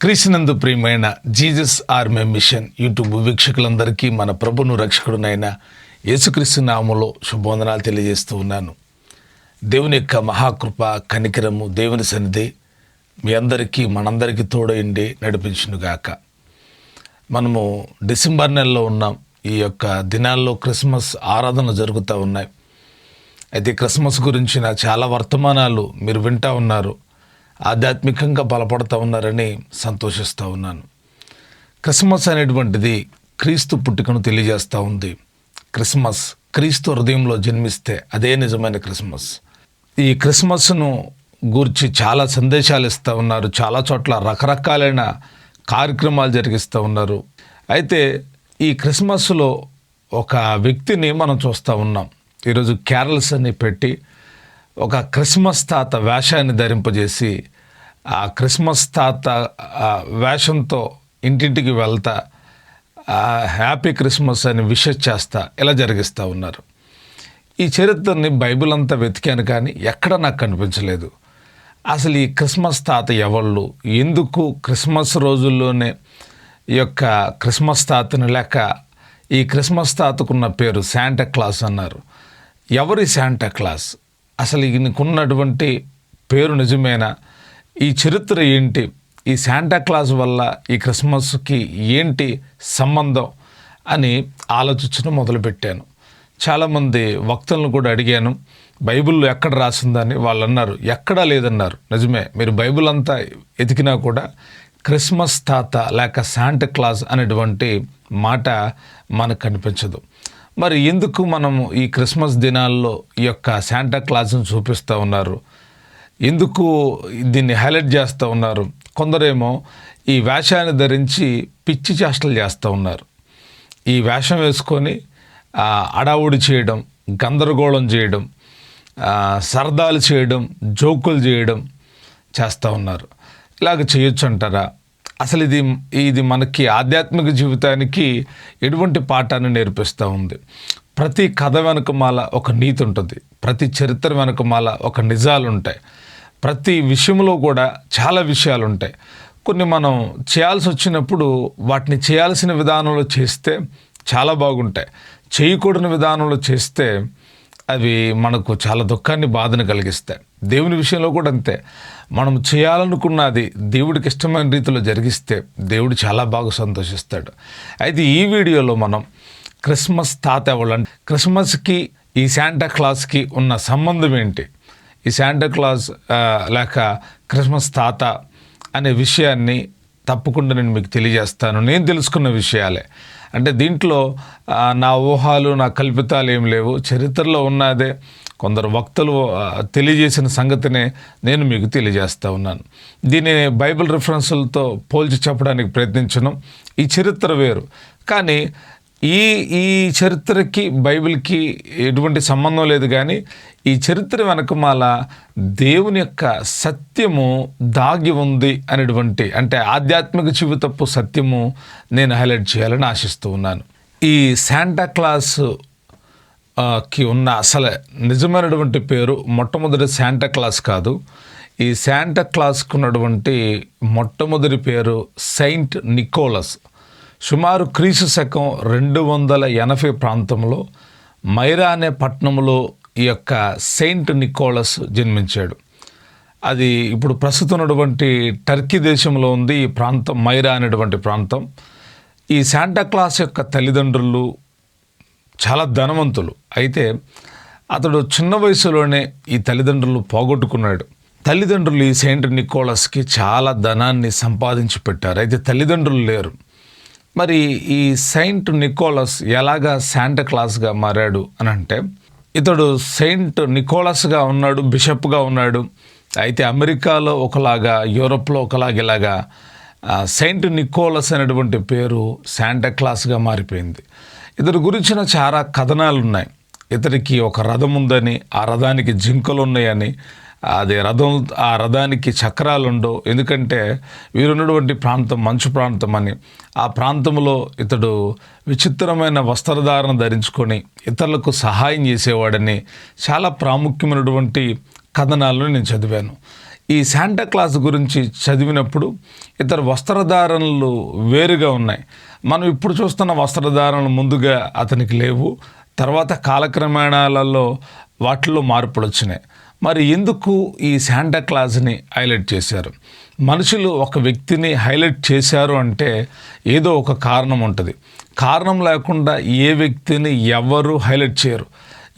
క్రీస్తునందు ప్రియమైన Jesus army machine YouTube వీక్షకులందరికీ మన ప్రభును రక్షకుడునైన యేసుక్రీస్తు నామంలో శుభవందనాలు తెలియజేస్తూ ఉన్నాను. దేవుని యొక్క మహాకృప కనికరము దేవుని సన్నిధి మీ అందరికీ మనందరికీ తోడైండి నడిపించునుగాక. మనము డిసెంబర్ నెలలో ఉన్నాం. ఈ యొక్క దినాల్లో క్రిస్మస్ ఆరాధన జరుగుతూ ఉన్నాయి. అయితే క్రిస్మస్ గురించిన చాలా వర్తమానాలు మీరు వింటా ఉన్నారు. ఆధ్యాత్మికంగా బలపడుతూ ఉన్నారని సంతోషిస్తూ ఉన్నాను. క్రిస్మస్ అనేటువంటిది క్రీస్తు పుట్టుకను తెలియజేస్తూ ఉంది. క్రిస్మస్ క్రీస్తు హృదయంలో జన్మిస్తే అదే నిజమైన క్రిస్మస్. ఈ క్రిస్మస్ను గూర్చి చాలా సందేశాలు ఇస్తూ ఉన్నారు. చాలా చోట్ల రకరకాలైన కార్యక్రమాలు జరిగిస్తూ ఉన్నారు. అయితే ఈ క్రిస్మస్లో ఒక వ్యక్తిని మనం చూస్తూ ఉన్నాం. ఈరోజు క్యారల్స్ అని పెట్టి ఒక క్రిస్మస్ తాత వేషాన్ని ధరింపజేసి ఆ క్రిస్మస్ తాత వేషంతో ఇంటింటికి వెళ్తా హ్యాపీ క్రిస్మస్ అని విషెస్ చేస్తా ఇలా జరిగిస్తూ ఉన్నారు. ఈ చరిత్రని బైబిల్ అంతా వెతికాను కానీ ఎక్కడ నాకు కనిపించలేదు అసలు ఈ క్రిస్మస్ తాత ఎవళ్ళు? ఎందుకు క్రిస్మస్ రోజుల్లోనే ఈ యొక్క క్రిస్మస్ తాతని లేక ఈ క్రిస్మస్ తాతకున్న పేరు శాంటా క్లాస్ అన్నారు. ఎవరి శాంటా క్లాస్? అసలు ఈయనకున్నటువంటి పేరు నిజమేనా? ఈ చరిత్ర ఏంటి? ఈ శాంటాక్లాస్ వల్ల ఈ క్రిస్మస్కి ఏంటి సంబంధం అని ఆలోచించడం మొదలుపెట్టాను. చాలామంది వక్తలను కూడా అడిగాను బైబిల్లో ఎక్కడ రాసిందని వాళ్ళు అన్నారు ఎక్కడా లేదన్నారు. నిజమే మీరు బైబిల్ అంతా ఎతికినా కూడా క్రిస్మస్ తాత లేక శాంటా క్లాస్ అనేటువంటి మాట మనకు కనిపించదు. మరి ఎందుకు మనము ఈ క్రిస్మస్ దినాల్లో ఈ యొక్క శాంటా క్లాస్ను చూపిస్తూ ఉన్నారు? ఎందుకు దీన్ని హైలైట్ చేస్తూ ఉన్నారు? కొందరేమో ఈ వేషాన్ని ధరించి పిచ్చి చేష్టలు చేస్తూ ఉన్నారు. ఈ వేషం వేసుకొని అడావుడి చేయడం గందరగోళం చేయడం సరదాలు చేయడం జోకులు చేయడం చేస్తూ ఉన్నారు. ఇలాగ చేయొచ్చు అంటారా? అసలు ఇది ఇది మనకి ఆధ్యాత్మిక జీవితానికి ఎటువంటి పాఠాన్ని నేర్పిస్తూ ఉంది. ప్రతి కథ వెనుకమాల ఒక నీతి ఉంటుంది. ప్రతి చరిత్ర వెనుకమాల ఒక నిజాలు ఉంటాయి. ప్రతి విషయంలో కూడా చాలా విషయాలు ఉంటాయి. కొన్ని మనం చేయాల్సి వచ్చినప్పుడు వాటిని చేయాల్సిన విధానంలో చేస్తే చాలా బాగుంటాయి. చేయకూడని విధానంలో చేస్తే అవి మనకు చాలా దుఃఖాన్ని బాధను కలిగిస్తాయి. దేవుని విషయంలో కూడా అంతే. మనం చేయాలనుకున్నది దేవుడికి ఇష్టమైన రీతిలో జరిగిస్తే దేవుడు చాలా బాగా సంతోషిస్తాడు. అయితే ఈ వీడియోలో మనం క్రిస్మస్ తాత ఎవరంటే క్రిస్మస్కి ఈ శాంటా క్లాస్కి ఉన్న సంబంధం ఏంటి? ఈ శాంటా క్లాస్ లేక క్రిస్మస్ తాత అనే విషయాన్ని తప్పకుండా నేను మీకు తెలియజేస్తాను. నేను తెలుసుకున్న విషయాలే. అంటే దీంట్లో నా ఊహాలు నా కల్పితాలు ఏం లేవు. చరిత్రలో ఉన్నదే కొందరు వక్తలు తెలియజేసిన సంగతినే నేను మీకు తెలియజేస్తూ ఉన్నాను. దీన్ని బైబిల్ రిఫరెన్సులతో పోల్చి చెప్పడానికి ప్రయత్నించను. ఈ చరిత్ర వేరు. కానీ ఈ ఈ చరిత్రకి బైబిల్కి ఎటువంటి సంబంధం లేదు కానీ ఈ చరిత్ర వెనకమాల దేవుని యొక్క సత్యము దాగి ఉంది అనేటువంటి అంటే ఆధ్యాత్మిక జీవితపు సత్యము నేను హైలైట్ చేయాలని ఆశిస్తూ ఉన్నాను. ఈ శాంటా క్లాస్కి ఉన్న అసలు నిజమైనటువంటి పేరు మొట్టమొదటి శాంటా క్లాస్ కాదు. ఈ శాంటా క్లాస్కు ఉన్నటువంటి మొట్టమొదటి పేరు సెయింట్ నికోలస్ సుమారు క్రీస్తు శకం రెండు వందల ఎనభై ప్రాంతంలో మైరా అనే పట్టణంలో ఈ యొక్క సెయింట్ నికోలస్ జన్మించాడు. అది ఇప్పుడు ప్రస్తుతం ఉన్నటువంటి టర్కీ దేశంలో ఉంది ఈ ప్రాంతం మైరా అనేటువంటి ప్రాంతం. ఈ శాంటాక్లాస్ యొక్క తల్లిదండ్రులు చాలా ధనవంతులు. అయితే అతడు చిన్న వయసులోనే ఈ తల్లిదండ్రులు పోగొట్టుకున్నాడు. తల్లిదండ్రులు ఈ సెయింట్ నికోలస్కి చాలా ధనాన్ని సంపాదించి పెట్టారు. అయితే తల్లిదండ్రులు లేరు. మరి ఈ సెయింట్ నికోలస్ ఎలాగా శాంటా క్లాస్గా మారాడు అని అంటే ఇతడు సెయింట్ నికోలస్గా ఉన్నాడు బిషప్గా ఉన్నాడు. అయితే అమెరికాలో ఒకలాగా యూరోప్లో ఒకలాగా ఇలాగా సెయింట్ నికోలస్ అనేటువంటి పేరు శాంటా క్లాస్గా మారిపోయింది. ఇతడి గురించిన చాలా కథనాలు ఉన్నాయి ఇతడికి ఒక రథం ఉందని ఆ రథానికి జింకలు ఉన్నాయని అది రథం ఆ రథానికి చక్రాలు ఉండవు ఎందుకంటే వీరున్నటువంటి ప్రాంతం మంచు ప్రాంతం అని. ఆ ప్రాంతంలో ఇతడు విచిత్రమైన వస్త్రధారణ ధరించుకొని ఇతరులకు సహాయం చేసేవాడని చాలా ప్రాముఖ్యమైనటువంటి కథనాలను నేను చదివాను. ఈ శాంటా క్లాస్ గురించి చదివినప్పుడు ఇతర వస్త్రధారణలు వేరుగా ఉన్నాయి. మనం ఇప్పుడు చూస్తున్న వస్త్రధారణలు ముందుగా అతనికి లేవు. తర్వాత కాలక్రమేణాలలో వాటిలో మార్పులు వచ్చినాయి. మరి ఎందుకు ఈ శాంటా క్లాస్ని హైలైట్ చేశారు? మనుషులు ఒక వ్యక్తిని హైలైట్ చేశారు అంటే ఏదో ఒక కారణం ఉంటుంది. కారణం లేకుండా ఏ వ్యక్తిని ఎవరు హైలైట్ చేయరు.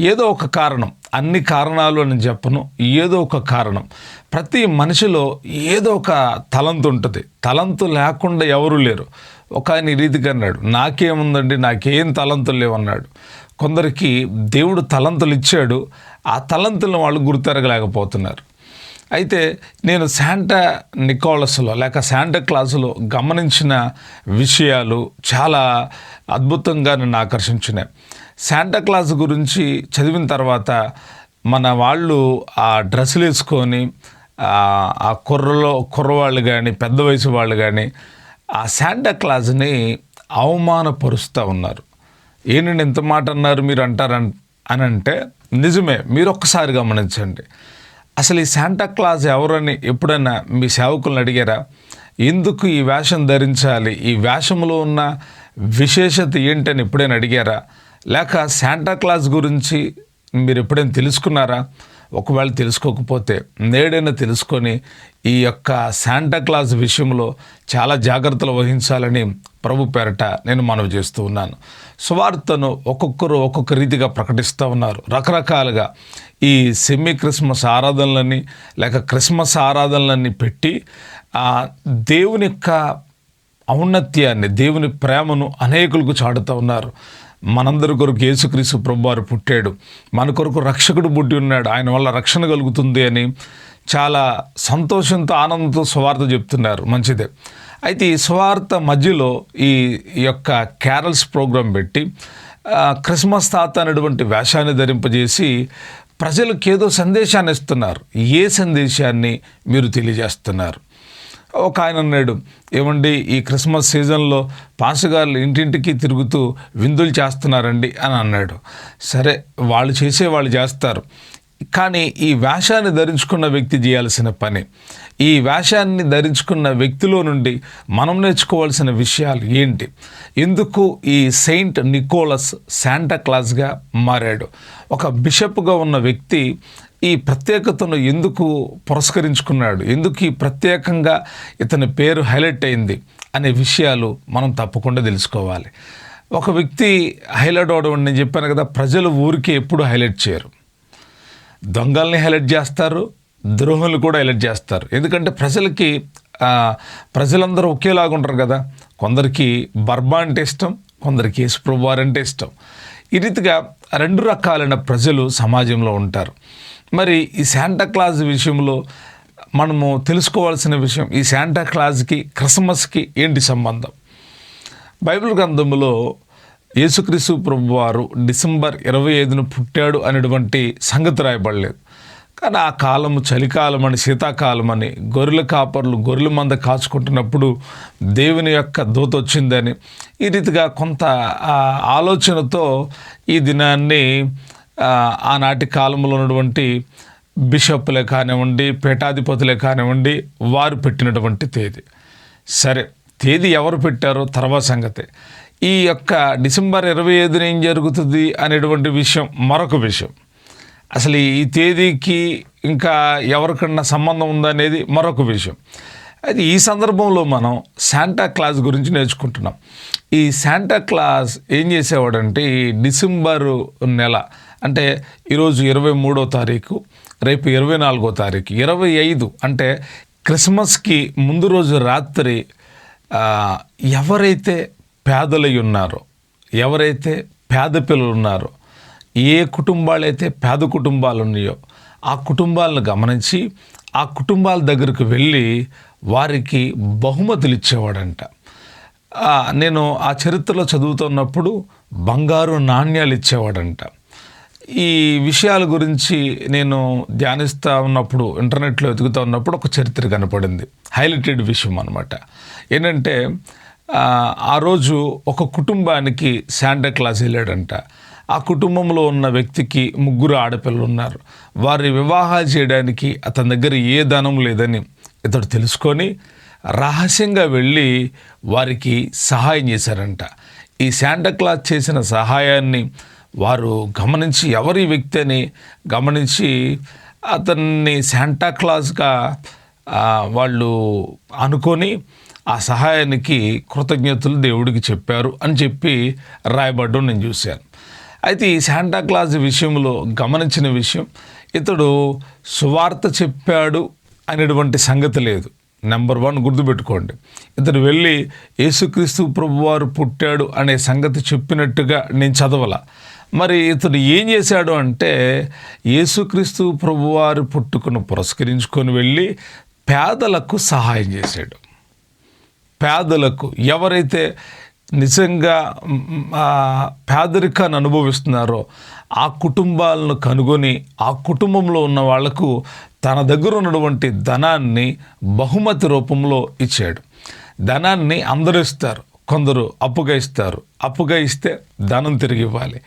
ఏదో ఒక కారణం. అన్ని కారణాలు అని చెప్పను. ఏదో ఒక కారణం. ప్రతి మనిషిలో ఏదో ఒక తలంతు ఉంటుంది. తలంతు లేకుండా ఎవరు లేరు. ఒక ఆయన రీతిగా అన్నాడు నాకేముందండి? నాకేం తలంతులు లేవన్నాడు? కొందరికి దేవుడు తలంతులు ఇచ్చాడు. ఆ తలంతులను వాళ్ళు గుర్తెరగలేకపోతున్నారు. అయితే నేను శాంటా నికోలస్లో లేక శాంటా క్లాసులో గమనించిన విషయాలు చాలా అద్భుతంగా నన్ను ఆకర్షించినాయి శాంటా క్లాస్ గురించి చదివిన తర్వాత మన వాళ్ళు ఆ డ్రెస్సులు వేసుకొని ఆ- కుర్రలో కుర్రవాళ్ళు కానీ పెద్ద వయసు వాళ్ళు కానీ ఆ శాంటా క్లాస్ని అవమానపరుస్తూ ఉన్నారు. ఏంటండి ఇంత మాట అన్నారు? మీరు అంటారన్ అని అంటే నిజమే మీరు ఒక్కసారి గమనించండి. అసలు ఈ శాంటా క్లాస్ ఎవరని ఎప్పుడైనా మీ సేవకులను అడిగారా? ఎందుకు ఈ వేషం ధరించాలి? ఈ వేషంలో ఉన్న విశేషత ఏంటని ఎప్పుడైనా అడిగారా? లేక శాంటా క్లాస్ గురించి మీరు ఎప్పుడైనా తెలుసుకున్నారా? ఒకవేళ తెలుసుకోకపోతే నేడైనా తెలుసుకొని ఈ యొక్క శాంటా క్లాస్ విషయంలో చాలా జాగ్రత్తలు వహించాలని ప్రభు పేరట నేను మనవి చేస్తూ ఉన్నాను. సువార్తను ఒక్కొక్కరు ఒక్కొక్క రీతిగా ప్రకటిస్తూ ఉన్నారు. రకరకాలుగా ఈ సెమీ క్రిస్మస్ ఆరాధనలని లేక క్రిస్మస్ ఆరాధనలన్నీ పెట్టి ఆ దేవుని యొక్క ఔన్నత్యాన్ని దేవుని ప్రేమను అనేకులకు చాటుతూ ఉన్నారు. మనందరి కొరకు యేసుక్రీస్తు ప్రభువారు పుట్టాడు. మన కొరకు రక్షకుడు పుట్టి ఉన్నాడు. ఆయన వల్ల రక్షణ కలుగుతుంది అని చాలా సంతోషంతో ఆనందంతో సువార్త చెప్తున్నారు. మంచిదే. అయితే ఈ సువార్త మధ్యలో ఈ యొక్క క్యారల్స్ ప్రోగ్రాం పెట్టి క్రిస్మస్ తాత అనేటువంటి వేషాన్ని ధరింపజేసి ప్రజలకు ఏదో సందేశాన్ని ఇస్తున్నారు. ఏ సందేశాన్ని మీరు తెలియజేస్తున్నారు? ఒక ఆయన అన్నాడు ఏమండి ఈ క్రిస్మస్ సీజన్లో పాసగారులు ఇంటింటికి తిరుగుతూ విందులు చేస్తున్నారండి అని అన్నాడు. సరే వాళ్ళు చేసే వాళ్ళు చేస్తారు. కానీ ఈ వేషాన్ని ధరించుకున్న వ్యక్తి చేయాల్సిన పని ఈ వేషాన్ని ధరించుకున్న వ్యక్తిలో నుండి మనం నేర్చుకోవాల్సిన విషయాలు ఏంటి? ఎందుకు ఈ సెయింట్ నికోలస్ శాంటా క్లాస్గా మారాడు. ఒక బిషప్గా ఉన్న వ్యక్తి ఈ ప్రత్యేకతను ఎందుకు పురస్కరించుకున్నాడు? ఎందుకు ఈ ప్రత్యేకంగా ఇతని పేరు హైలైట్ అయింది? అనే విషయాలు మనం తప్పకుండా తెలుసుకోవాలి. ఒక వ్యక్తి హైలైట్ అవడం నేను చెప్పాను కదా ప్రజలు ఊరికి ఎప్పుడు హైలైట్ చేయరు. దొంగల్ని హైలైట్ చేస్తారు ద్రోహులు కూడా హైలైట్ చేస్తారు. ఎందుకంటే ప్రజలకి ప్రజలందరూ ఒకేలాగా ఉంటారు కదా. కొందరికి బర్బా అంటే ఇష్టం కొందరికి యేసుప్రభువారు అంటే ఇష్టం. ఈ రీతిగా రెండు రకాలైన ప్రజలు సమాజంలో ఉంటారు. మరి ఈ శాంటా క్లాజ్ విషయంలో మనము తెలుసుకోవాల్సిన విషయం ఈ శాంటా క్లాజ్కి క్రిస్మస్కి ఏంటి సంబంధం? బైబిల్ గ్రంథంలో యేసుక్రీస్తు ప్రభువారు డిసెంబర్ ఇరవై ఐదున పుట్టాడు అనేటువంటి సంగతి రాయబడలేదు. కానీ ఆ కాలము చలికాలం అని శీతాకాలం అని గొర్రెల కాపర్లు గొర్రెల మంద కాచుకుంటున్నప్పుడు దేవుని యొక్క దూత వచ్చిందని ఈ రీతిగా కొంత ఆలోచనతో ఈ దినాన్ని ఆనాటి కాలంలో ఉన్నటువంటి బిషప్లే కానివ్వండి పీఠాధిపతులే కానివ్వండి వారు పెట్టినటువంటి తేదీ. సరే తేదీ ఎవరు పెట్టారో తర్వాత సంగతి. ఈ యొక్క డిసెంబర్ ఇరవై ఐదున ఏం జరుగుతుంది అనేటువంటి విషయం మరొక విషయం. అసలు ఈ తేదీకి ఇంకా ఎవరికన్నా సంబంధం ఉందనేది మరొక విషయం. అయితే ఈ సందర్భంలో మనం శాంటా క్లాస్ గురించి నేర్చుకుంటున్నాం. ఈ శాంటా క్లాస్ ఏం చేసేవాడంటే ఈ డిసెంబరు నెల అంటే ఈరోజు ఇరవై మూడో తారీఖు రేపు ఇరవై నాలుగో తారీఖు ఇరవై ఐదు అంటే క్రిస్మస్కి ముందు రోజు రాత్రి ఎవరైతే పేదలై ఉన్నారో ఎవరైతే పేద పిల్లలు ఉన్నారో ఏ కుటుంబాలైతే పేద కుటుంబాలు ఉన్నాయో ఆ కుటుంబాలను గమనించి ఆ కుటుంబాల దగ్గరకు వెళ్ళి వారికి బహుమతులు ఇచ్చేవాడంట. నేను ఆ చరిత్రలో చదువుతున్నప్పుడు బంగారు నాణ్యాలు ఇచ్చేవాడంట. ఈ విషయాల గురించి నేను ధ్యానిస్తూ ఉన్నప్పుడు ఇంటర్నెట్లో వెతుకుతూ ఉన్నప్పుడు ఒక చరిత్ర కనపడింది. హైలైటెడ్ విషయం అనమాట ఏంటంటే ఆ, రోజు ఒక కుటుంబానికి శాంటా క్లాస్ వెళ్ళాడంట. ఆ కుటుంబంలో ఉన్న వ్యక్తికి ముగ్గురు ఆడపిల్లలు ఉన్నారు. వారి వివాహాలు చేయడానికి అతని దగ్గర ఏ ధనం లేదని ఇతడు తెలుసుకొని రహస్యంగా వెళ్ళి వారికి సహాయం చేశారంట. ఈ శాంటాక్లాస్ చేసిన సహాయాన్ని వారు గమనించి ఎవరి వ్యక్తి అని గమనించి అతన్ని శాంటాక్లాస్గా క్లాస్గా వాళ్ళు అనుకొని ఆ సహాయానికి కృతజ్ఞతలు దేవుడికి చెప్పారు అని చెప్పి రాయబడ్డం నేను చూశాను. అయితే ఈ శాంటాక్లాస్ విషయంలో గమనించిన విషయం ఇతడు సువార్త చెప్పాడు అనేటువంటి సంగతి లేదు. నెంబర్ వన్ గుర్తుపెట్టుకోండి. ఇతడు వెళ్ళి యేసుక్రీస్తు ప్రభువారు పుట్టాడు అనే సంగతి చెప్పినట్టుగా నేను చదవల. మరి ఇతడు ఏం చేశాడు అంటే యేసుక్రీస్తు ప్రభువారు పుట్టుకును పురస్కరించుకొని వెళ్ళి పేదలకు సహాయం చేశాడు. పేదలకు ఎవరైతే నిజంగా పేదరికాన్ని అనుభవిస్తున్నారో ఆ కుటుంబాలను కనుగొని ఆ కుటుంబంలో ఉన్న వాళ్ళకు తన దగ్గర ఉన్నటువంటి ధనాన్ని బహుమతి రూపంలో ఇచ్చాడు. ధనాన్ని అందరూ ఇస్తారు కొందరు అప్పుగా ఇస్తారు. అప్పుగా ఇస్తే ధనం తిరిగి ఇవ్వాలి.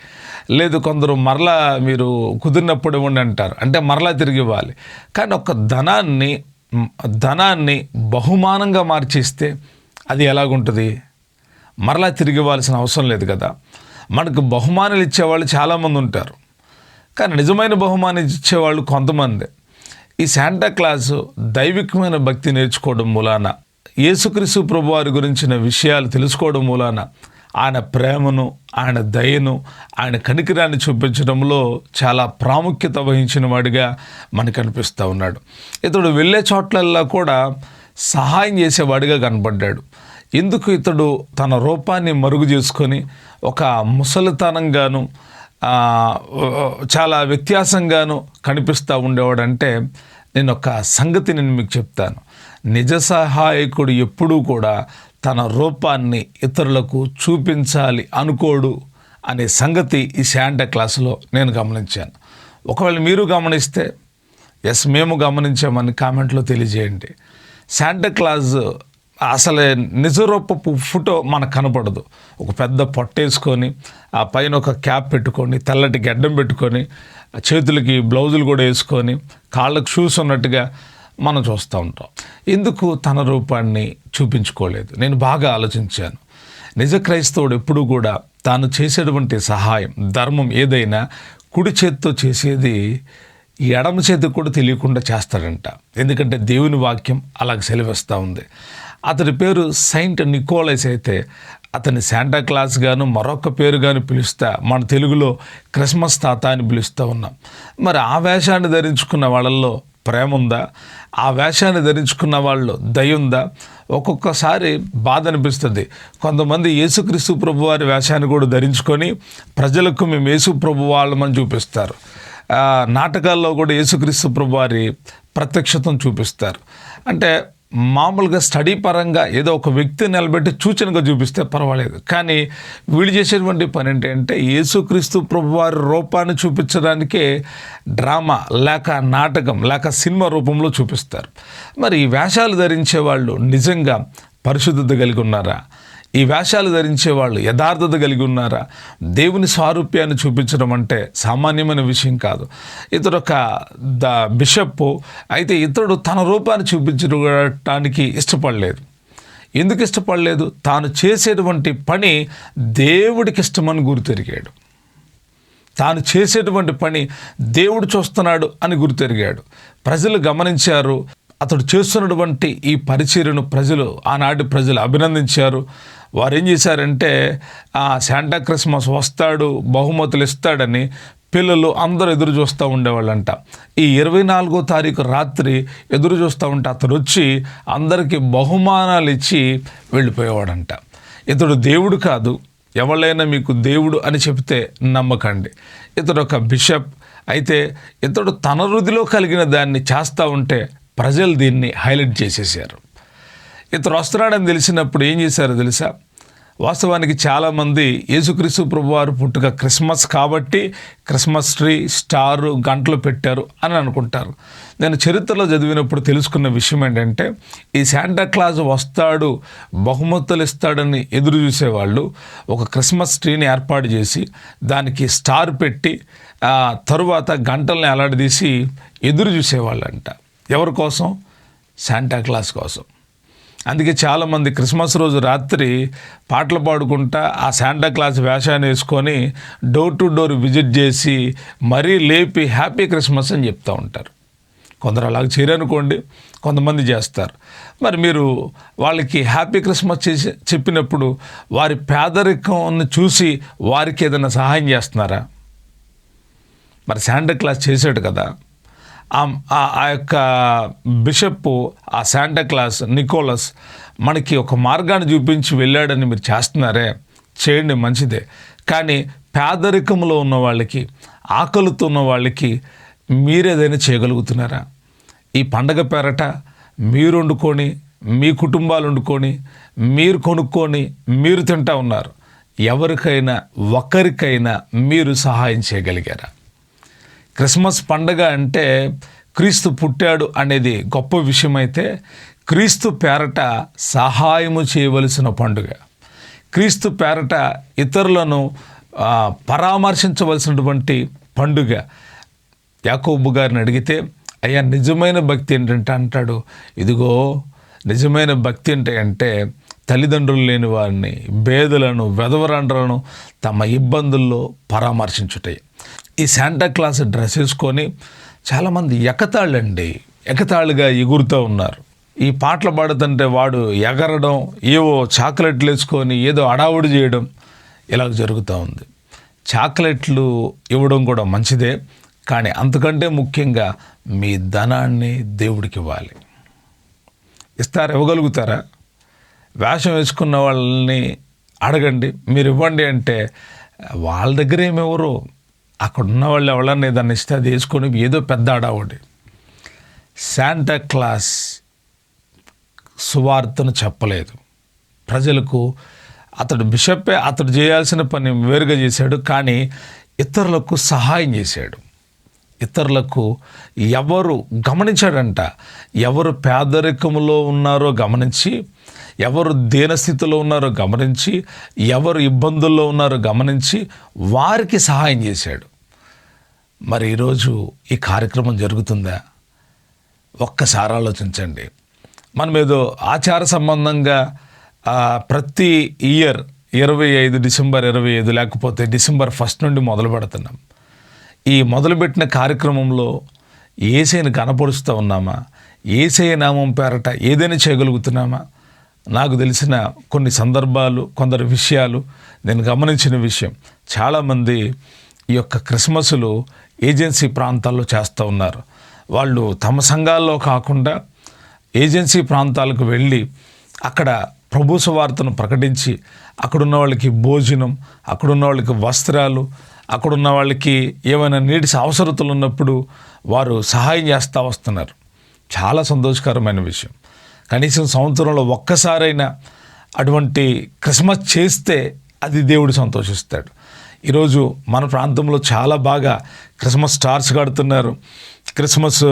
లేదు కొందరు మరలా మీరు కుదిరినప్పుడు ఇవ్వండి అంటారు. అంటే మరలా తిరిగి ఇవ్వాలి. కానీ ఒక ధనాన్ని ధనాన్ని బహుమానంగా మార్చిస్తే అది ఎలాగుంటుంది? మరలా తిరిగి ఇవ్వాల్సిన అవసరం లేదు కదా. మనకు బహుమానాలు ఇచ్చేవాళ్ళు చాలామంది ఉంటారు. కానీ నిజమైన బహుమానం ఇచ్చేవాళ్ళు కొంతమంది. ఈ శాంటా క్లాసు దైవికమైన భక్తి నేర్చుకోవడం మూలాన యేసుక్రీసు ప్రభు వారి గురించిన విషయాలు తెలుసుకోవడం మూలాన ఆయన ప్రేమను ఆయన దయను ఆయన కనికిరాన్ని చూపించడంలో చాలా ప్రాముఖ్యత వహించిన వాడిగా మనకు అనిపిస్తూ ఉన్నాడు. ఇతడు వెళ్ళే చోట్లల్లా కూడా సహాయం చేసేవాడిగా కనబడ్డాడు. ఎందుకు ఇతడు తన రూపాన్ని మరుగు చేసుకొని ఒక ముసలితనంగాను చాలా వ్యత్యాసంగాను కనిపిస్తూ ఉండేవాడంటే నేను ఒక సంగతి నేను మీకు చెప్తాను. నిజ సహాయకుడు ఎప్పుడూ కూడా తన రూపాన్ని ఇతరులకు చూపించాలి అనుకోడు అనే సంగతి ఈ శాంటా క్లాసులో నేను గమనించాను. ఒకవేళ మీరు గమనిస్తే ఎస్ మేము గమనించామని కామెంట్లో తెలియజేయండి. శాంటా క్లాజ్ అసలే నిజరూపపు ఫోటో మనకు కనపడదు. ఒక పెద్ద పొట్టేసుకొని ఆ పైన ఒక క్యాప్ పెట్టుకొని తెల్లటి గడ్డం పెట్టుకొని చేతులకి బ్లౌజులు కూడా వేసుకొని కాళ్ళకు షూస్ ఉన్నట్టుగా మనం చూస్తూ ఉంటాం. ఎందుకు తన రూపాన్ని చూపించుకోలేదు? నేను బాగా ఆలోచించాను. నిజ క్రైస్తవుడు ఎప్పుడూ కూడా తాను చేసేటువంటి సహాయం ధర్మం ఏదైనా కుడి చేత్తో చేసేది ఎడమ చేతికి కూడా తెలియకుండా చేస్తాడంట. ఎందుకంటే దేవుని వాక్యం అలాగ సెలవిస్తూ ఉంది. అతడి పేరు సెయింట్ నికోలైస్ అయితే అతని శాంటా క్లాస్ గాను మరొక పేరు గాను పిలుస్తా మన తెలుగులో క్రిస్మస్ తాత అని పిలుస్తూ ఉన్నాం. మరి ఆ వేషాన్ని ధరించుకున్న వాళ్ళల్లో ప్రేమ ఉందా ఆ వేషాన్ని ధరించుకున్న వాళ్ళు దయ ఉందా ఒక్కొక్కసారి బాధ అనిపిస్తుంది. కొంతమంది యేసుక్రీస్తు ప్రభు వారి వేషాన్ని కూడా ధరించుకొని ప్రజలకు మేము యేసు ప్రభు వాళ్ళమని చూపిస్తారు. నాటకాల్లో కూడా యేసుక్రీస్తు ప్రభు వారి ప్రత్యక్షతను చూపిస్తారు. అంటే మామూలుగా స్టడీ పరంగా ఏదో ఒక వ్యక్తి నిలబెట్టి సూచనగా చూపిస్తే పర్వాలేదు. కానీ వీళ్ళు చేసేటువంటి పని ఏంటంటే యేసుక్రీస్తు ప్రభు వారి రూపాన్ని చూపించడానికే డ్రామా లేక నాటకం లేక సినిమా రూపంలో చూపిస్తారు. మరి ఈ వేషాలు ధరించే వాళ్ళు నిజంగా పరిశుద్ధత కలిగి ఉన్నారా? ఈ వేషాలు ధరించే వాళ్ళు యథార్థత కలిగి ఉన్నారా? దేవుని సారూప్యాన్ని చూపించడం అంటే సామాన్యమైన విషయం కాదు. ఇతడు ఒక ద బిషప్ అయితే ఇతడు తన రూపాన్ని చూపించడానికి ఇష్టపడలేదు. ఎందుకు ఇష్టపడలేదు? తాను చేసేటువంటి పని దేవుడికి ఇష్టమని గుర్తెరిగాడు తాను చేసేటువంటి పని దేవుడు చూస్తున్నాడు అని గుర్తెరిగాడు ప్రజలు గమనించారు. అతడు చేస్తున్నటువంటి ఈ పరిచర్యను ప్రజలు ఆనాటి ప్రజలు అభినందించారు. వారు ఏం చేశారంటే ఆ శాంటా క్రిస్మస్ వస్తాడు బహుమతులు ఇస్తాడని పిల్లలు అందరూ ఎదురు చూస్తూ ఉండేవాళ్ళంట. ఈ ఇరవై నాలుగో తారీఖు రాత్రి ఎదురు చూస్తూ ఉంటే అతడు వచ్చి అందరికీ బహుమానాలు ఇచ్చి వెళ్ళిపోయేవాడంట. ఇతడు దేవుడు కాదు ఎవరైనా మీకు దేవుడు అని చెప్తే నమ్మకండి. ఇతడు ఒక బిషప్ అయితే ఇతడు తన రుదిలో కలిగిన దాన్ని చేస్తూ ఉంటే ప్రజలు దీన్ని హైలైట్ చేసేసారు. ఇతరు వస్తున్నాడని తెలిసినప్పుడు ఏం చేశారో తెలుసా? వాస్తవానికి చాలామంది యేసుక్రీస్తు ప్రభువారు పుట్టుక క్రిస్మస్ కాబట్టి క్రిస్మస్ ట్రీ స్టారు గంటలు పెట్టారు అని అనుకుంటారు. నేను చరిత్రలో చదివినప్పుడు తెలుసుకున్న విషయం ఏంటంటే ఈ శాంటా క్లాస్ వస్తాడు బహుమతులు ఇస్తాడని ఎదురు చూసేవాళ్ళు ఒక క్రిస్మస్ ట్రీని ఏర్పాటు చేసి దానికి స్టార్ పెట్టి తరువాత గంటల్ని అలాడదీసి ఎదురు చూసేవాళ్ళంట. ఎవరి కోసం? శాంటా క్లాస్ కోసం. అందుకే చాలామంది క్రిస్మస్ రోజు రాత్రి పాటలు పాడుకుంటా ఆ శాంటా క్లాస్ వేషాన్ని వేసుకొని డోర్ టు డోర్ విజిట్ చేసి మరీ లేపి హ్యాపీ క్రిస్మస్ అని చెప్తూ ఉంటారు. కొందరు అలాగ చేయరనుకోండి కొంతమంది చేస్తారు. మరి మీరు వాళ్ళకి హ్యాపీ క్రిస్మస్ చేసి చెప్పినప్పుడు వారి పేదరికం చూసి వారికి ఏదైనా సహాయం చేస్తున్నారా? మరి శాంటా క్లాస్ చేశాడు కదా. ఆ- యొక్క బిషప్ ఆ శాంటాక్లాస్ నికోలస్ మనకి ఒక మార్గాన్ని చూపించి వెళ్ళాడని మీరు చేస్తున్నారే చేయండి మంచిదే. కానీ పేదరికంలో ఉన్న వాళ్ళకి ఆకలితో ఉన్న వాళ్ళకి మీరేదైనా చేయగలుగుతున్నారా? ఈ పండగ పేరట మీరు వండుకొని మీ కుటుంబాలు వండుకొని మీరు కొనుక్కొని మీరు తింటా ఉన్నారు. ఎవరికైనా ఒక్కరికైనా మీరు సహాయం చేయగలిగారా? క్రిస్మస్ పండగ అంటే క్రీస్తు పుట్టాడు అనేది గొప్ప విషయమైతే క్రీస్తు పేరట సహాయము చేయవలసిన పండుగ. క్రీస్తు పేరట ఇతరులను పరామర్శించవలసినటువంటి పండుగ. యాకోబు గారిని అడిగితే అయ్యా నిజమైన భక్తి ఏంటంటే అంటాడు ఇదిగో నిజమైన భక్తి అంటే అంటే తల్లిదండ్రులు లేని వారిని బేదలను వెధవరండ్రలను తమ ఇబ్బందుల్లో పరామర్శించుటాయి. ఈ శాంటా క్లాస్ డ్రెస్ వేసుకొని చాలామంది ఎకతాళ్ళండి. ఎకతాళిగా ఎగురుతూ ఉన్నారు. ఈ పాటలు పాడుతుంటే వాడు ఎగరడం ఏవో చాక్లెట్లు వేసుకొని ఏదో అడావుడి చేయడం ఇలా జరుగుతూ ఉంది. చాక్లెట్లు ఇవ్వడం కూడా మంచిదే కానీ అంతకంటే ముఖ్యంగా మీ ధనాన్ని దేవుడికి ఇవ్వాలి. ఇస్తారా? ఇవ్వగలుగుతారా? వేషం వేసుకున్న వాళ్ళని అడగండి. మీరు ఇవ్వండి అంటే వాళ్ళ దగ్గర ఏమెవరు అక్కడ ఉన్న వాళ్ళు ఎవరన్నా దాన్ని ఇస్తే అది వేసుకొని ఏదో పెద్ద అడావుడి శాంటా క్లాస్ సువార్తను చెప్పలేదు. ప్రజలకు అతడు బిషప్పే అతడు చేయాల్సిన పని వేరుగా చేశాడు కానీ ఇతరులకు సహాయం చేశాడు. ఇతరులకు ఎవరు గమనించాడంట? ఎవరు పేదరికంలో ఉన్నారో గమనించి ఎవరు దీనస్థితిలో ఉన్నారో గమనించి ఎవరు ఇబ్బందుల్లో ఉన్నారో గమనించి వారికి సహాయం చేశాడు. మరి ఈరోజు ఈ కార్యక్రమం జరుగుతుందా? ఒక్కసారి ఆలోచించండి. మనం ఏదో ఆచార సంబంధంగా ప్రతి ఇయర్ ఇరవై ఐదు డిసెంబర్ ఇరవై ఐదు లేకపోతే డిసెంబర్ ఫస్ట్ నుండి మొదలు పెడుతున్నాం. ఈ మొదలుపెట్టిన కార్యక్రమంలో ఏసైని కనపరుస్తూ ఉన్నామా? ఏసై నామం పేరట ఏదైనా చేయగలుగుతున్నామా? నాకు తెలిసిన కొన్ని సందర్భాలు కొందరు విషయాలు నేను గమనించిన విషయం. చాలామంది ఈ యొక్క క్రిస్మస్లు ఏజెన్సీ ప్రాంతాల్లో చేస్తూ ఉన్నారు. వాళ్ళు తమ సంఘాల్లో కాకుండా ఏజెన్సీ ప్రాంతాలకు వెళ్ళి అక్కడ ప్రభు సువార్తను ప్రకటించి అక్కడున్న వాళ్ళకి భోజనం అక్కడున్న వాళ్ళకి వస్త్రాలు అక్కడున్న వాళ్ళకి ఏమైనా నీటి అవసరతలు ఉన్నప్పుడు వారు సహాయం చేస్తూ వస్తున్నారు. చాలా సంతోషకరమైన విషయం. కనీసం సంవత్సరంలో ఒక్కసారైనా అటువంటి క్రిస్మస్ చేస్తే అది దేవుడు సంతోషిస్తాడు. ఈరోజు మన ప్రాంతంలో చాలా బాగా క్రిస్మస్ స్టార్స్ కడుతున్నారు. క్రిస్మస్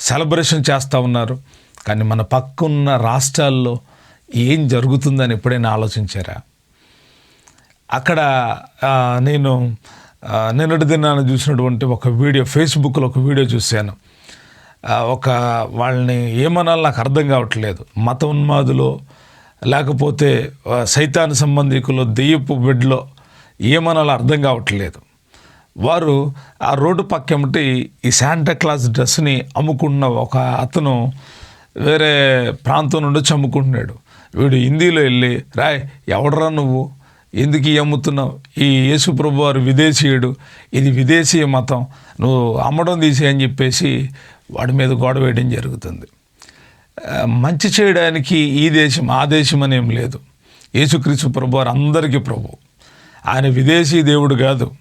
సెలబ్రేషన్ చేస్తూ ఉన్నారు. కానీ మన పక్కన్న రాష్ట్రాల్లో ఏం జరుగుతుందని ఎప్పుడైనా ఆలోచించారా? అక్కడ నేను నిన్నటి దినాన చూసినటువంటి ఒక వీడియో ఫేస్బుక్లో ఒక వీడియో చూశాను. ఒక వాళ్ళని ఏమనాలో నాకు అర్థం కావట్లేదు. మత ఉన్మాదులో లేకపోతే సైతాన్ సంబంధికులు దెయ్యపు బెడ్లో ఏమనాలో అర్థం కావట్లేదు. వారు ఆ రోడ్డు పక్కమటి ఈ శాంటా క్లాస్ డ్రెస్ని అమ్ముకున్న ఒక అతను వేరే ప్రాంతం నుండి చమ్ముకుంటున్నాడు వీడు హిందీలో వెళ్ళి రాయ్ ఎవడరా నువ్వు? ఎందుకు అమ్ముతున్నావు? ఈ యేసు ప్రభు వారు విదేశీయుడు. ఇది విదేశీయ మతం. నువ్వు అమ్మడం తీసే అని చెప్పేసి వాడి మీద గోడ వేయడం జరుగుతుంది. మంచి చేయడానికి ఈ దేశం ఆ దేశం అనేం లేదు. యేసుక్రీస్తు ప్రభు వారు అందరికీ ప్రభు. ఆయన విదేశీ దేవుడు కాదు.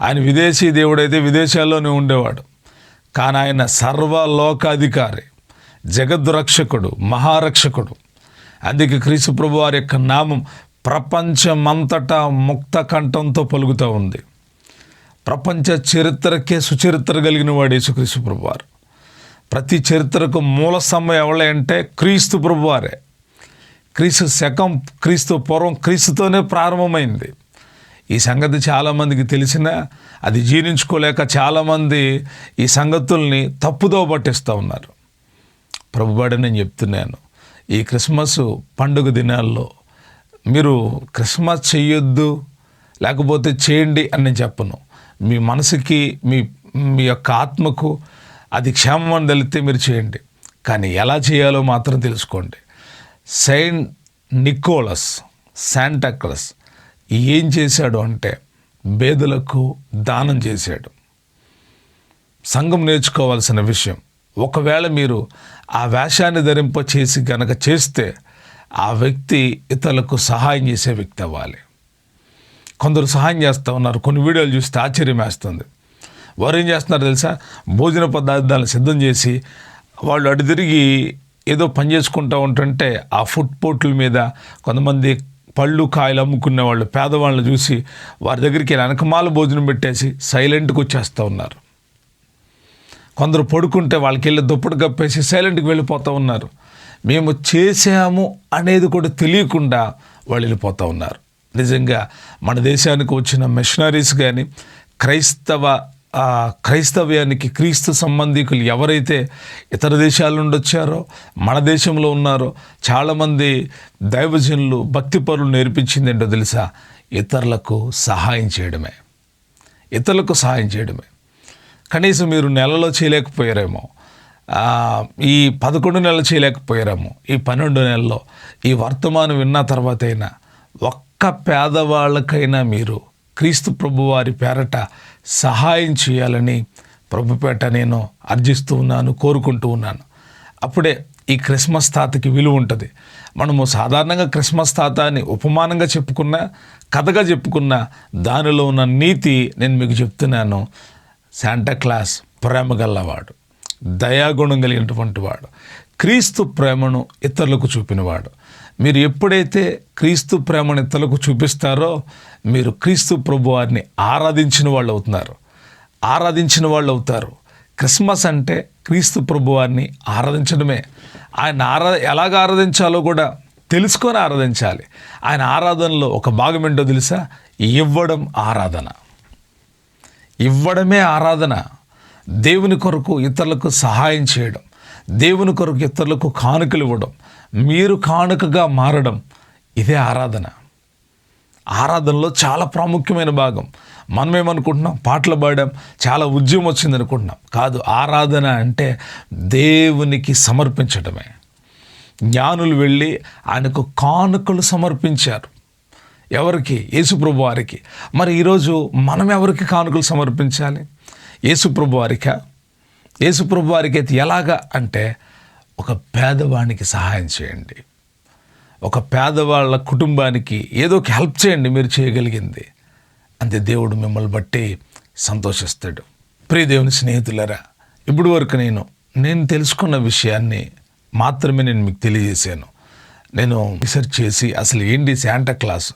ఆయన విదేశీ దేవుడైతే విదేశాల్లోనే ఉండేవాడు. కానీ ఆయన సర్వలోకాధికారి జగద్రక్షకుడు మహారక్షకుడు. అందుకే క్రీస్తు ప్రభు వారి యొక్క నామం ప్రపంచమంతటా ముక్త కంఠంతో పలుకుతూ ఉంది. ప్రపంచ చరిత్రకే సుచరిత్ర కలిగిన వాడు యేసుక్రీస్తు ప్రభువారు. ప్రతి చరిత్రకు మూల సమయం ఎవరే అంటే క్రీస్తు ప్రభువారే. క్రీస్తు శకం క్రీస్తు పూర్వం క్రీస్తుతోనే ప్రారంభమైంది. ఈ సంగతి చాలామందికి తెలిసినా అది జీర్ణించుకోలేక చాలామంది ఈ సంగతుల్ని తప్పుదో పట్టిస్తూ ఉన్నారు. ప్రభుబడి నేను చెప్తున్నాను ఈ క్రిస్మస్ పండుగ దినాల్లో మీరు క్రిస్మస్ చెయ్యొద్దు లేకపోతే చేయండి అని నేను చెప్పను. మీ మనసుకి మీ మీ యొక్క ఆత్మకు అది క్షేమం అని తెలిస్తే మీరు చేయండి. కానీ ఎలా చేయాలో మాత్రం తెలుసుకోండి. సెయింట్ నికోలస్ శాంటాక్లస్ ఏం చేశాడు అంటే బేదలకు దానం చేశాడు. సంఘం నేర్చుకోవాల్సిన విషయం ఒకవేళ మీరు ఆ వేషాన్ని ధరింప చేసి గనక చేస్తే ఆ వ్యక్తి ఇతరులకు సహాయం చేసే వ్యక్తి అవ్వాలి. కొందరు సహాయం చేస్తూ ఉన్నారు కొన్ని వీడియోలు చూస్తే ఆశ్చర్యం వేస్తుంది. వారు ఏం చేస్తున్నారు తెలుసా? భోజన పదార్థాలను సిద్ధం చేసి వాళ్ళు అటు తిరిగి ఏదో పని చేసుకుంటూ ఉంటుంటే ఆ ఫుడ్ పోర్ట్ల మీద కొంతమంది పళ్ళు కాయలు అమ్ముకునే వాళ్ళు పేదవాళ్ళని చూసి వారి దగ్గరికి వెనకమాల భోజనం పెట్టేసి సైలెంట్కి వచ్చేస్తూ ఉన్నారు. కొందరు పడుకుంటే వాళ్ళకి వెళ్ళి దుప్పటి కప్పేసి సైలెంట్కి వెళ్ళిపోతూ ఉన్నారు. మేము చేసాము అనేది కూడా తెలియకుండా వాళ్ళు వెళ్ళిపోతూ ఉన్నారు. నిజంగా మన దేశానికి వచ్చిన మిషనరీస్ కానీ క్రైస్తవ ఆ, క్రైస్తవ్యానికి క్రీస్తు సంబంధికులు ఎవరైతే ఇతర దేశాల నుండి వచ్చారో మన దేశంలో ఉన్నారో చాలామంది దైవజనులు భక్తిపరులు నేర్పించింది ఏంటో తెలుసా? ఇతరులకు సహాయం చేయడమే. ఇతరులకు సహాయం చేయడమే. కనీసం మీరు నెలలో చేయలేకపోయారేమో ఈ పదకొండు నెలలు చేయలేకపోయారేమో ఈ పన్నెండు నెలల్లో ఈ వర్తమానం విన్న తర్వాత అయినా ఒక్క పేదవాళ్ళకైనా మీరు క్రీస్తు ప్రభువారి పేరట సహాయం చేయాలని ప్రభుపేట నేను అర్జిస్తూ ఉన్నాను కోరుకుంటూ ఉన్నాను. అప్పుడే ఈ క్రిస్మస్ తాతకి విలువ ఉంటుంది. మనము సాధారణంగా క్రిస్మస్ తాత అని ఉపమానంగా చెప్పుకున్నా కథగా చెప్పుకున్న దానిలో ఉన్న నీతి నేను మీకు చెప్తున్నాను. శాంటా క్లాస్ ప్రేమ గల్లవాడు దయాగుణం కలిగినటువంటి వాడు క్రీస్తు ప్రేమను ఇతరులకు చూపినవాడు. మీరు ఎప్పుడైతే క్రీస్తు ప్రేమను ఇతరులకు చూపిస్తారో మీరు క్రీస్తు ప్రభువారిని ఆరాధించిన వాళ్ళు అవుతున్నారు. ఆరాధించిన వాళ్ళు అవుతారు. క్రిస్మస్ అంటే క్రీస్తు ప్రభువారిని ఆరాధించడమే. ఆయన ఆరా ఎలాగ ఆరాధించాలో కూడా తెలుసుకొని ఆరాధించాలి. ఆయన ఆరాధనలో ఒక భాగం ఏంటో తెలుసా? ఇవ్వడం ఆరాధన. ఇవ్వడమే ఆరాధన. దేవుని కొరకు ఇతరులకు సహాయం చేయడం. దేవుని కొరకు ఇతరులకు కానుకలు ఇవ్వడం. మీరు కానుకగా మారడం ఇదే ఆరాధన. ఆరాధనలో చాలా ప్రాముఖ్యమైన భాగం. మనం ఏమనుకుంటున్నాం పాటలు పాడాం. చాలా ఉద్యమం వచ్చింది అనుకుంటున్నాం కాదు ఆరాధన అంటే దేవునికి సమర్పించడమే. జ్ఞానులు వెళ్ళి ఆయనకు కానుకలు సమర్పించారు. ఎవరికి? యేసుప్రభు వారికి. మరి ఈరోజు మనం ఎవరికి కానుకలు సమర్పించాలి? యేసుప్రభు వారికా? యేసుప్రభు వారికి అయితే ఎలాగా అంటే ఒక పేదవానికి సహాయం చేయండి. ఒక పేదవాళ్ళ కుటుంబానికి ఏదో ఒక హెల్ప్ చేయండి మీరు చేయగలిగింది. అంతే దేవుడు మిమ్మల్ని బట్టి సంతోషిస్తాడు. ప్రియ దేవుని స్నేహితులరా ఇప్పుడు వరకు నేను నేను తెలుసుకున్న విషయాన్ని మాత్రమే నేను మీకు తెలియజేశాను. నేను రీసెర్చ్ చేసి అసలు ఏంటి శాంటా క్లాస్?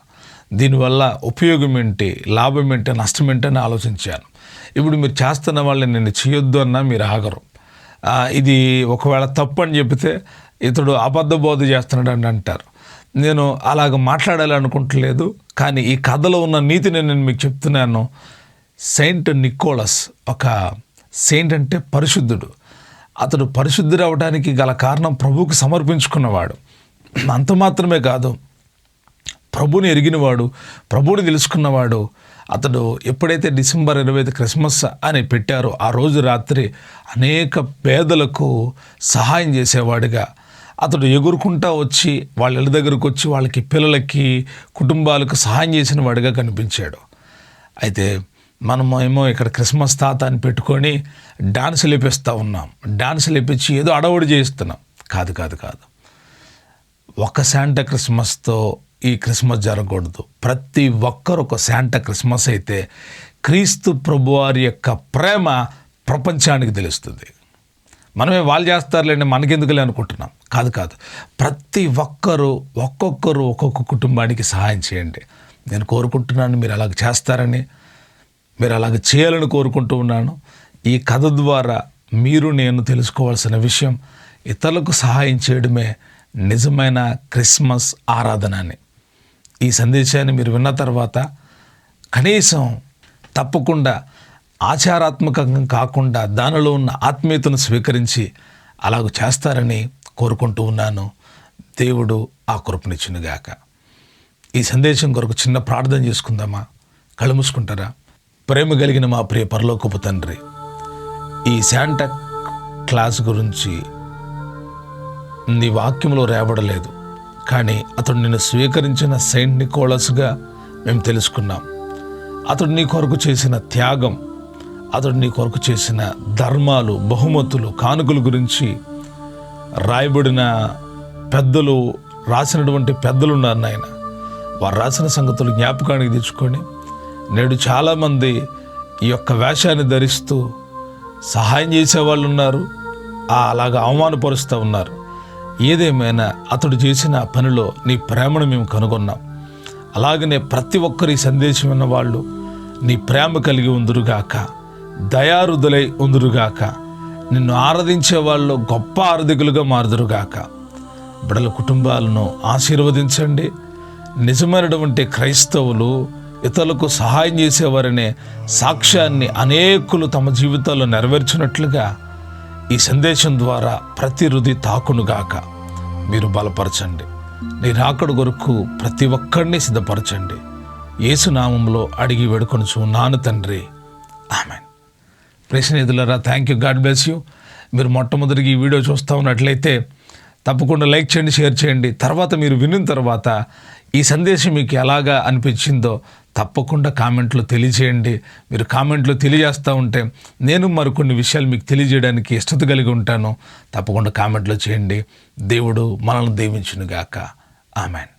దీనివల్ల ఉపయోగం ఏంటి? లాభం ఏంటి? నష్టం ఏంటి? అని ఆలోచించాను. ఇప్పుడు మీరు చేస్తున్న వాళ్ళని నేను చేయొద్దు అన్నా మీరు ఆగరు. ఇది ఒకవేళ తప్పు అని చెబితే ఇతడు అబద్ధ బోధ చేస్తున్నాడు అని అంటారు. నేను అలాగ మాట్లాడాలి అనుకుంటలేదు కానీ ఈ కథలో ఉన్న నీతిని నేను మీకు చెప్తున్నాను. సెయింట్ నికోలస్ ఒక సెయింట్ అంటే పరిశుద్ధుడు. అతడు పరిశుద్ధుడు అవడానికి గల కారణం ప్రభువుకు సమర్పించుకున్నవాడు. అంత మాత్రమే కాదు ప్రభుని ఎరిగినవాడు ప్రభుని తెలుసుకున్నవాడు అతడు ఎప్పుడైతే డిసెంబర్ ఇరవై ఐదు క్రిస్మస్ అని పెట్టారో ఆ రోజు రాత్రి అనేక పేదలకు సహాయం చేసేవాడిగా. అతడు ఎగురుకుంటా వచ్చి వాళ్ళ ఇళ్ళ దగ్గరకు వచ్చి వాళ్ళకి పిల్లలకి కుటుంబాలకు సహాయం చేసిన వాడిగా కనిపించాడు. అయితే మనము ఏమో ఇక్కడ క్రిస్మస్ తాత అని పెట్టుకొని డాన్స్ లేపిస్తూ ఉన్నాం. డాన్స్ లేపించి ఏదో అడవుడు చేయిస్తున్నాం. కాదు కాదు కాదు. ఒక శాంటా క్రిస్మస్తో ఈ క్రిస్మస్ జరగకూడదు. ప్రతి ఒక్కరు ఒక శాంటా క్రిస్మస్ అయితే క్రీస్తు ప్రభువారి యొక్క ప్రేమ ప్రపంచానికి తెలుస్తుంది. మనమే వాళ్ళు చేస్తారులేండి మనకెందుకులే అనుకుంటున్నాం. కాదు కాదు. ప్రతి ఒక్కరూ ఒక్కొక్కరు ఒక్కొక్క కుటుంబానికి సహాయం చేయండి. నేను కోరుకుంటున్నాను మీరు అలాగ చేస్తారని మీరు అలాగ చేయాలని కోరుకుంటూ ఉన్నాను. ఈ కథ ద్వారా మీరు నేను తెలుసుకోవాల్సిన విషయం ఇతరులకు సహాయం చేయడమే నిజమైన క్రిస్మస్ ఆరాధన అని ఈ సందేశాన్ని మీరు విన్న తర్వాత కనీసం తప్పకుండా ఆచారాత్మకంగా కాకుండా దానిలో ఉన్న ఆత్మీయతను స్వీకరించి అలాగ చేస్తారని కోరుకుంటూ ఉన్నాను. దేవుడు ఆ కృపనిచ్చునుగాక. ఈ సందేశం కొరకు చిన్న ప్రార్థన చేసుకుందామా? కళ్ళు మూసుకుంటారా? ప్రేమ కలిగిన మా ప్రియ పరలోకపు తండ్రి ఈ శాంటా క్లాస్ గురించి నీ వాక్యంలో రేపడలేదు కానీ అతడు నిన్ను స్వీకరించిన సెయింట్ నికోలస్గా మేము తెలుసుకున్నాం. అతడు నీ కొరకు చేసిన త్యాగం అతడు నీ కొరకు చేసిన ధర్మాలు బహుమతులు కానుకల గురించి రాయబడిన పెద్దలు రాసినటువంటి పెద్దలు ఉన్నారు నాయన. వారు రాసిన సంగతులు జ్ఞాపకానికి తెచ్చుకొని నేడు చాలామంది ఈ యొక్క వేషాన్ని ధరిస్తూ సహాయం చేసేవాళ్ళు ఉన్నారు. అలాగ అలాగా అవమానపరుస్తూ ఉన్నారు. ఏదేమైనా అతడు చేసిన పనిలో నీ ప్రేమను మేము కనుగొన్నాం. అలాగనే ప్రతి ఒక్కరి సందేశం ఉన్న వాళ్ళు నీ ప్రేమ కలిగి ఉందురుగాక దయారుదులై ఉందురుగాక నిన్ను ఆరాధించే వాళ్ళు గొప్ప ఆరాధికులుగా మారుదురుగాక. బిడల కుటుంబాలను ఆశీర్వదించండి. నిజమైనటువంటి క్రైస్తవులు ఇతరులకు సహాయం చేసేవారనే సాక్ష్యాన్ని అనేకులు తమ జీవితాల్లో నెరవేర్చినట్లుగా ఈ సందేశం ద్వారా ప్రతి రుది తాకునుగాక మీరు బలపరచండి. నీ రాకడ కొరకు ప్రతి ఒక్కరిని సిద్ధపరచండి. ఏసునామంలో అడిగి వేడుకొనుచు నాన్న తండ్రి. ఆమె ప్రశ్నిధులరా thank you God bless you మీరు మొట్టమొదటికి ఈ వీడియో చూస్తూ ఉన్నట్లయితే తప్పకుండా లైక్ చేయండి షేర్ చేయండి. తర్వాత మీరు విన్న తర్వాత ఈ సందేశం మీకు ఎలాగా అనిపించిందో తప్పకుండా కామెంట్లో తెలియజేయండి. మీరు కామెంట్లో తెలియజేస్తూ ఉంటే నేను మరికొన్ని విషయాలు మీకు తెలియజేయడానికి ఇష్టత కలిగి ఉంటాను. తప్పకుండా కామెంట్లో చేయండి. దేవుడు మనల్ని దీవించునుగాక. ఆమెన్.